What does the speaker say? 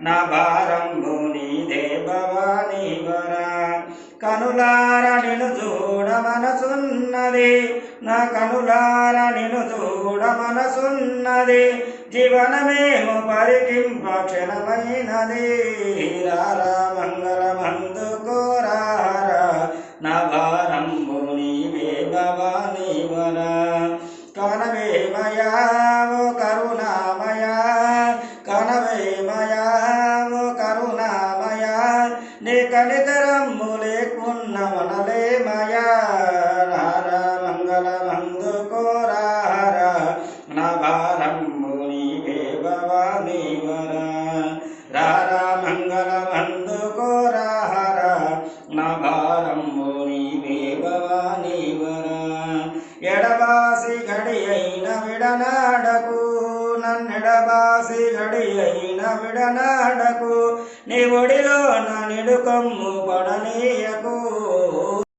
నా భారంబు నీదే వరా. కనులార నిను చూడ మనసున్నది నా కనులార నిను చూడ మనసున్నది జీవనమేమో పరికింప క్షణమైనది. రారా మంగళమందుకోరా నా భారంబు నీవే భవానీ కనవేమయా కరుణ నీ కనికరమ్ము లేకున్న మనలేమయా రారా మంగళమందుకోరారా నా భారంబు నీవే భవానీ వరా రారా మంగళమందుకోరారా నా భారంబు నీవే భవానీ వరా ఎడబాసి గడి అయిన విడనాడకు నన్నెడబాసి గడి విడనాడకు నీ ఒడిలో నా నిడుకమ్ము పడనీయకు.